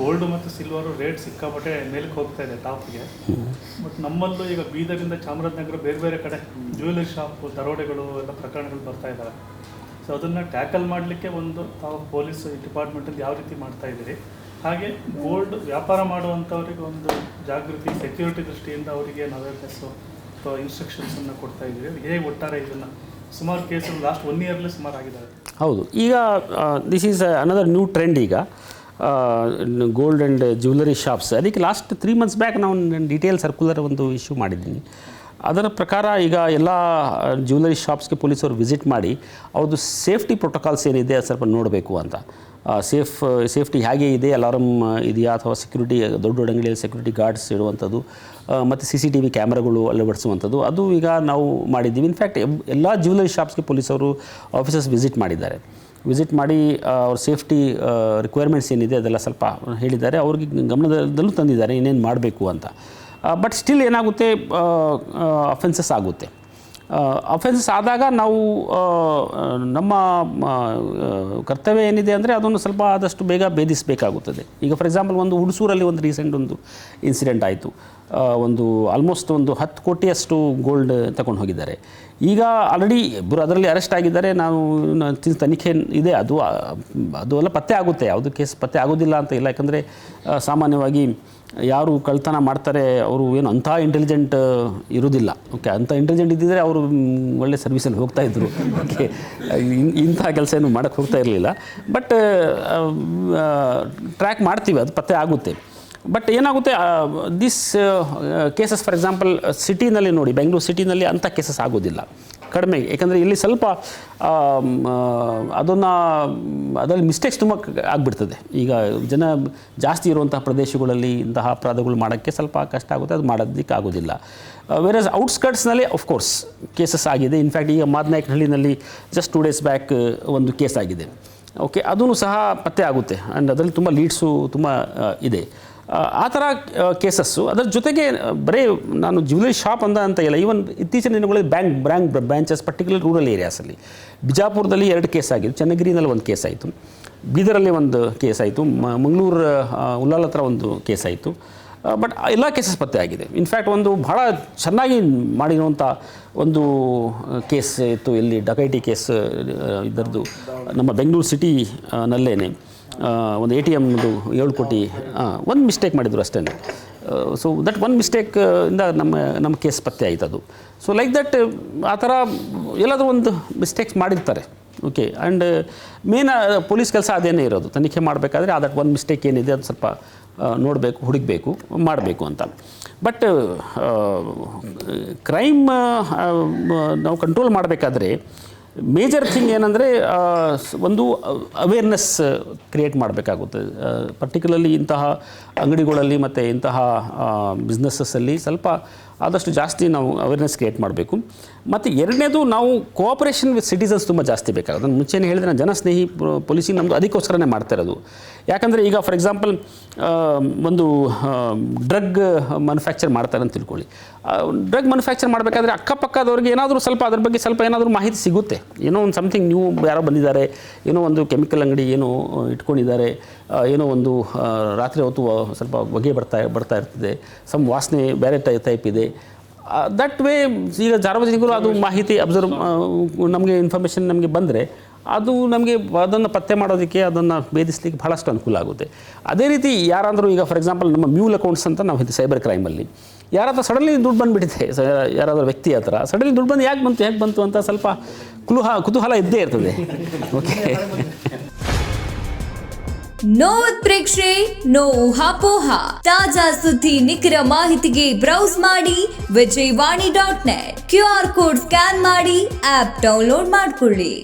Gold ಮತ್ತು silver rate ಸಿಕ್ಕಾಪಟ್ಟೆ ಮೇಲಕ್ಕೆ ಹೋಗ್ತಾ ಇದೆ ಟಾಪ್ಗೆ ಬಟ್ ನಮ್ಮಲ್ಲೂ ಈಗ ಬೀದರಿಂದ ಚಾಮರಾಜನಗರ ಬೇರೆ ಬೇರೆ ಕಡೆ ಜ್ಯುವೆಲರಿ ಶಾಪ್ ದರೋಡೆಗಳು, ಎಲ್ಲ ಪ್ರಕರಣಗಳು ಬರ್ತಾ ಇದ್ದಾವೆ ಸೊ ಅದನ್ನು ಟ್ಯಾಕಲ್ ಮಾಡಲಿಕ್ಕೆ ಒಂದು ತಾವು ಪೊಲೀಸ್ ಡಿಪಾರ್ಟ್ಮೆಂಟಲ್ಲಿ ಯಾವ ರೀತಿ ಮಾಡ್ತಾ ಇದ್ದೀರಿ? ಹಾಗೆ ಗೋಲ್ಡ್ ವ್ಯಾಪಾರ ಮಾಡುವಂಥವ್ರಿಗೆ ಒಂದು ಜಾಗೃತಿ ಸೆಕ್ಯೂರಿಟಿ ದೃಷ್ಟಿಯಿಂದ ಅವರಿಗೆ ಅವೇರ್ನೆಸ್ಸು ಅಥವಾ ಇನ್ಸ್ಟ್ರಕ್ಷನ್ಸನ್ನು ಕೊಡ್ತಾ ಇದ್ದೀರಿ. ಹೇಗೆ ಒಟ್ಟಾರೆ ಇದನ್ನು? ಸುಮಾರು ಕೇಸು ಲಾಸ್ಟ್ ಒನ್ ಇಯರ್ಲಿ ಸುಮಾರು ಆಗಿದ್ದಾರೆ ಹೌದು. ಈಗ this is another new trend ಈಗ. ಗೋಲ್ಡ್ ಆ್ಯಂಡ್ ಜ್ಯುವೆಲರಿ ಶಾಪ್ಸ್ ಅದಕ್ಕೆ ಲಾಸ್ಟ್ ತ್ರೀ ಮಂತ್ಸ್ ಬ್ಯಾಕ್ ನಾವು ಡೀಟೇಲ್ ಸರ್ಕ್ಯುಲರ್ ಒಂದು ಇಶ್ಯೂ ಮಾಡಿದ್ದೀನಿ. ಅದರ ಪ್ರಕಾರ ಈಗ ಎಲ್ಲ ಜ್ಯುವೆಲರಿ ಶಾಪ್ಸ್ಗೆ ಪೊಲೀಸರು ವಿಸಿಟ್ ಮಾಡಿ ಅವ್ರದ್ದು ಸೇಫ್ಟಿ ಪ್ರೋಟೋಕಾಲ್ಸ್ ಏನಿದೆ ಅದು ಸ್ವಲ್ಪ ನೋಡಬೇಕು ಅಂತ. ಸೇಫ್ ಸೇಫ್ಟಿ ಹೇಗೆ ಇದೆ ಅಲಾರಮ್ ಇದೆಯಾ ಅಥವಾ ಸೆಕ್ಯೂರಿಟಿ ದೊಡ್ಡ ದೊಡ್ಡ ಅಂಗಡಿಯಲ್ಲಿ ಸೆಕ್ಯೂರಿಟಿ ಗಾರ್ಡ್ಸ್ ಇಡುವಂಥದ್ದು ಮತ್ತು ಸಿ ಸಿ ಟಿ ವಿ ಕ್ಯಾಮ್ರಾಗಳು ಅಳವಡಿಸುವಂಥದ್ದು, ಅದು ಈಗ ನಾವು ಮಾಡಿದ್ದೀವಿ. ಇನ್ಫ್ಯಾಕ್ಟ್ ಎಲ್ಲ ಜ್ಯುವೆಲರಿ ಶಾಪ್ಸ್ಗೆ ಪೊಲೀಸರು ಆಫೀಸರ್ಸ್ ವಿಸಿಟ್ ಮಾಡಿದ್ದಾರೆ. ವಿಸಿಟ್ ಮಾಡಿ ಅವ್ರ ಸೇಫ್ಟಿ ರಿಕ್ವೈರ್ಮೆಂಟ್ಸ್ ಏನಿದೆ ಅದೆಲ್ಲ ಸ್ವಲ್ಪ ಹೇಳಿದ್ದಾರೆ. ಅವ್ರಿಗೆ ಗಮನದಲ್ಲೂ ತಂದಿದ್ದಾರೆ, ಇನ್ನೇನು ಮಾಡಬೇಕು ಅಂತ. ಬಟ್ ಸ್ಟಿಲ್ ಏನಾಗುತ್ತೆ ಅಫೆನ್ಸಸ್ ಆಗುತ್ತೆ. ಅಫೆನ್ಸಸ್ ಆದಾಗ ನಾವು ನಮ್ಮ ಕರ್ತವ್ಯ ಏನಿದೆ ಅಂದರೆ ಅದನ್ನು ಸ್ವಲ್ಪ ಆದಷ್ಟು ಬೇಗ ಭೇದಿಸಬೇಕಾಗುತ್ತದೆ. ಈಗ ಫಾರ್ ಎಕ್ಸಾಂಪಲ್ ಒಂದು ಹುಡ್ಸೂರಲ್ಲಿ ಒಂದು ರೀಸೆಂಟ್ ಒಂದು ಇನ್ಸಿಡೆಂಟ್ ಆಯಿತು. ಒಂದು ಆಲ್ಮೋಸ್ಟ್ ಒಂದು ಹತ್ತು ಕೋಟಿಯಷ್ಟು ಗೋಲ್ಡ್ ತಗೊಂಡು ಹೋಗಿದ್ದಾರೆ. ಈಗ ಆಲ್ರೆಡಿ ಇಬ್ಬರು ಅದರಲ್ಲಿ ಅರೆಸ್ಟ್ ಆಗಿದ್ದಾರೆ, ನಾವು ತನಿಖೆ ಇದೆ. ಅದು ಅದು ಎಲ್ಲ ಪತ್ತೆ ಆಗುತ್ತೆ. ಯಾವುದು ಕೇಸ್ ಪತ್ತೆ ಆಗೋದಿಲ್ಲ ಅಂತ ಇಲ್ಲ. ಯಾಕಂದರೆ ಸಾಮಾನ್ಯವಾಗಿ ಯಾರು ಕಳ್ತನ ಮಾಡ್ತಾರೆ, ಅವರು ಏನು ಅಂಥ ಇಂಟೆಲಿಜೆಂಟ್ ಇರೋದಿಲ್ಲ. ಓಕೆ ಅಂಥ ಇಂಟೆಲಿಜೆಂಟ್ ಇದ್ದಿದ್ದರೆ ಅವರು ಒಳ್ಳೆ ಸರ್ವಿಸಲ್ಲಿ ಹೋಗ್ತಾ ಇದ್ದರು ಓಕೆ ಇಂಥ ಕೆಲಸ ಏನು ಮಾಡೋಕ್ಕೆ ಹೋಗ್ತಾ ಇರಲಿಲ್ಲ. ಬಟ್ ಟ್ರ್ಯಾಕ್ ಮಾಡ್ತೀವಿ. ಅದು ಪತ್ತೆ ಆಗುತ್ತೆ. ಬಟ್ ಏನಾಗುತ್ತೆ ದಿಸ್ ಕೇಸಸ್ ಫಾರ್ ಎಕ್ಸಾಂಪಲ್ ಸಿಟಿನಲ್ಲಿ ನೋಡಿ ಬೆಂಗಳೂರು ಸಿಟಿನಲ್ಲಿ ಅಂಥ ಕೇಸಸ್ ಆಗೋದಿಲ್ಲ. ಕಡಿಮೆ. ಯಾಕಂದರೆ ಇಲ್ಲಿ ಸ್ವಲ್ಪ ಅದನ್ನು, ಅದರಲ್ಲಿ ಮಿಸ್ಟೇಕ್ಸ್ ತುಂಬ ಆಗಿಬಿಡ್ತದೆ. ಈಗ ಜನ ಜಾಸ್ತಿ ಇರುವಂತಹ ಪ್ರದೇಶಗಳಲ್ಲಿ ಇಂತಹ ಅಪರಾಧಗಳು ಮಾಡೋಕ್ಕೆ ಸ್ವಲ್ಪ ಕಷ್ಟ ಆಗುತ್ತೆ, ಅದು ಮಾಡೋದಕ್ಕೆ ಆಗೋದಿಲ್ಲ. ವೇರಸ್ ಔಟ್ಸ್ಕರ್ಟ್ಸ್ನಲ್ಲಿ ಕೋರ್ಸ್ ಕೇಸಸ್ ಆಗಿದೆ. ಇನ್ಫ್ಯಾಕ್ಟ್ ಈಗ ಮಾದನಾಯಕನಹಳ್ಳಿನಲ್ಲಿ ಜಸ್ಟ್ ಟೂ ಡೇಸ್ ಬ್ಯಾಕ್ ಒಂದು ಕೇಸ್ ಆಗಿದೆ. ಓಕೆ ಅದೂ ಸಹ ಪತ್ತೆ ಆಗುತ್ತೆ. ಆ್ಯಂಡ್ ಅದರಲ್ಲಿ ತುಂಬ ಲೀಡ್ಸು ತುಂಬ ಇದೆ. ಆ, ಥರ ಕೇಸಸ್ಸು ಅದರ ಜೊತೆಗೆ ಬರೀ ನಾನು ಜ್ಯುವೆಲರಿ ಶಾಪ್ ಅಂದ ಅಂತ ಇಲ್ಲ. ಈವನ್ ಇತ್ತೀಚಿನ ದಿನಗಳಲ್ಲಿ bank bank branches particular rural ಏರಿಯಾಸಲ್ಲಿ ಬಿಜಾಪುರದಲ್ಲಿ ಎರಡು ಕೇಸ್ ಆಗಿದ್ದು ಚನ್ನಗಿರಿನಲ್ಲಿ ಒಂದು ಕೇಸ್ ಆಯಿತು. ಬೀದರಲ್ಲಿ ಒಂದು ಕೇಸ್ ಆಯಿತು. ಮಂಗಳೂರು ಉಲ್ಲಾಲ್ ಹತ್ರ ಒಂದು ಕೇಸ್ ಆಯಿತು. ಬಟ್ ಎಲ್ಲ ಕೇಸಸ್ ಪತ್ತೆ ಆಗಿದೆ. ಇನ್ಫ್ಯಾಕ್ಟ್ ಒಂದು ಭಾಳ ಚೆನ್ನಾಗಿ ಮಾಡಿರುವಂಥ ಒಂದು ಕೇಸ್ ಇತ್ತು. ಇಲ್ಲಿ ಡಕೈಟಿ ಕೇಸ್ ಇದರದ್ದು ನಮ್ಮ ಬೆಂಗಳೂರು ಸಿಟಿ ನಲ್ಲೇನೆ. ಒಂದು ಎ ಟಿ ಎಮ್ದು ಏಳು ಕೋಟಿ ಒಂದು ಮಿಸ್ಟೇಕ್ ಮಾಡಿದರು ಅಷ್ಟೇ. ಸೊ ದಟ್ ಒನ್ ಮಿಸ್ಟೇಕ್ ಇಂದ ನಮ್ಮ ನಮ್ಮ ಕೇಸ್ ಪತ್ತೆ ಆಯ್ತು ಅದು. ಸೊ ಲೈಕ್ ದಟ್ ಆ ಥರ ಎಲ್ಲಾದರೂ ಒಂದು ಮಿಸ್ಟೇಕ್ಸ್ ಮಾಡಿರ್ತಾರೆ. ಓಕೆ ಆ್ಯಂಡ್ ಮೇನ್ ಪೊಲೀಸ್ ಕೆಲಸ ಅದೇನೇ ಇರೋದು. ತನಿಖೆ ಮಾಡಬೇಕಾದ್ರೆ, ಆ ದಟ್ ಒಂದು ಮಿಸ್ಟೇಕ್ ಏನಿದೆ ಅದು ಸ್ವಲ್ಪ ನೋಡಬೇಕು, ಹುಡುಕಬೇಕು, ಮಾಡಬೇಕು ಅಂತ. ಬಟ್ ಕ್ರೈಮ್ ನಾವು ಕಂಟ್ರೋಲ್ ಮಾಡಬೇಕಾದ್ರೆ ಮೇಜರ್ ಥಿಂಗ್ ಏನಂದರೆ ಒಂದು ಅವೇರ್ನೆಸ್ ಕ್ರಿಯೇಟ್ ಮಾಡಬೇಕಾಗುತ್ತೆ. ಪರ್ಟಿಕ್ಯುಲರ್ಲಿ ಇಂತಹ ಅಂಗಡಿಗಳಲ್ಲಿ ಮತ್ತು ಇಂತಹ ಬಿಸ್ನೆಸ್ಸಲ್ಲಿ ಸ್ವಲ್ಪ ಆದಷ್ಟು ಜಾಸ್ತಿ ನಾವು ಅವೇರ್ನೆಸ್ ಕ್ರಿಯೇಟ್ ಮಾಡಬೇಕು. ಮತ್ತು ಎರಡನೇದು ನಾವು ಕೋಆಪರೇಷನ್ ವಿತ್ ಸಿಟಿಸನ್ಸ್ ತುಂಬ ಜಾಸ್ತಿ ಬೇಕಾಗುತ್ತೆ. ನಾನು ಮುಂಚೆನೇ ಹೇಳಿದ್ರೆ ನಾನು ಜನಸ್ನೇಹಿ ಪೊಲೀಸಿ ನಮ್ಮದು ಅದಕ್ಕೋಸ್ಕರನೇ ಮಾಡ್ತಾ ಇರೋದು. ಯಾಕಂದರೆ ಈಗ ಫಾರ್ ಎಕ್ಸಾಂಪಲ್ ಒಂದು ಡ್ರಗ್ ಮ್ಯಾನುಫ್ಯಾಕ್ಚರ್ ಮಾಡ್ತಾರೆ ಅಂತ ತಿಳ್ಕೊಳ್ಳಿ. ಡ್ರಗ್ ಮ್ಯಾನುಫ್ಯಾಕ್ಚರ್ ಮಾಡಬೇಕಾದ್ರೆ ಅಕ್ಕಪಕ್ಕದವ್ರಿಗೆ ಏನಾದರೂ ಸ್ವಲ್ಪ ಅದ್ರ ಬಗ್ಗೆ ಸ್ವಲ್ಪ ಏನಾದರೂ ಮಾಹಿತಿ ಸಿಗುತ್ತೆ. ಏನೋ ಒಂದು ಸಮಥಿಂಗ್ ನ್ಯೂ ಯಾರೋ ಬಂದಿದ್ದಾರೆ. ಏನೋ ಒಂದು ಕೆಮಿಕಲ್ ಅಂಗಡಿ ಏನೋ ಇಟ್ಕೊಂಡಿದ್ದಾರೆ. ಏನೋ ಒಂದು ರಾತ್ರಿ ಹೊತ್ತು ಸ್ವಲ್ಪ ಹೊಗೆ ಬರ್ತಾ ಬರ್ತಾ ಇರ್ತದೆ. ಸಮ್ ವಾಸನೆ ಬೇರೆ ಟೈಪ್ ಇದೆ. ದಟ್ ವೇ ಈಗ ಸಾರ್ವಜನಿಕರು ಅದು ಮಾಹಿತಿ ಅಬ್ಸರ್ವ್ ನಮಗೆ ಇನ್ಫಾರ್ಮೇಷನ್ ನಮಗೆ ಬಂದರೆ ಅದು ನಮಗೆ ಅದನ್ನು ಪತ್ತೆ ಮಾಡೋದಕ್ಕೆ ಅದನ್ನು ಭೇದಿಸಲಿಕ್ಕೆ ಭಾಳಷ್ಟು ಅನುಕೂಲ ಆಗುತ್ತೆ. ಅದೇ ರೀತಿ ಯಾರಾದರೂ ಈಗ ಫಾರ್ ಎಕ್ಸಾಂಪಲ್ ನಮ್ಮ ಮ್ಯೂಲ್ ಅಕೌಂಟ್ಸ್ ಅಂತ ನಾವು ಹೇಳ್ತೀವಿ ಸೈಬರ್ ಕ್ರೈಮಲ್ಲಿ ಯಾರಾದ್ರೂ ಸಡನ್ಲಿ ದುಡ್ಡು ಬಂದುಬಿಟ್ಟಿದೆ ಯಾರಾದರೂ ವ್ಯಕ್ತಿ ಹತ್ರ ಸಡನ್ಲಿ ದುಡ್ಡು ಬಂದು ಯಾಕೆ ಬಂತು ಹೇಗೆ ಬಂತು ಅಂತ ಸ್ವಲ್ಪ ಕುಲುಹ ಕುತೂಹಲ ಇದ್ದೇ ಇರ್ತದೆ. ಓಕೆ ನೋ ಉತ್ಪ್ರೇಕ್ಷೆ ನೋ ಊಹಾಪೋಹ ತಾಜಾ ಸುದ್ದಿ, ನಿಖರ ಮಾಹಿತಿಗೆ ಬ್ರೌಸ್ ಮಾಡಿ Vijayavani dot net Q R code scan ಮಾಡಿ, ಆಪ್ ಡೌನ್ಲೋಡ್ ಮಾಡಿಕೊಳ್ಳಿ.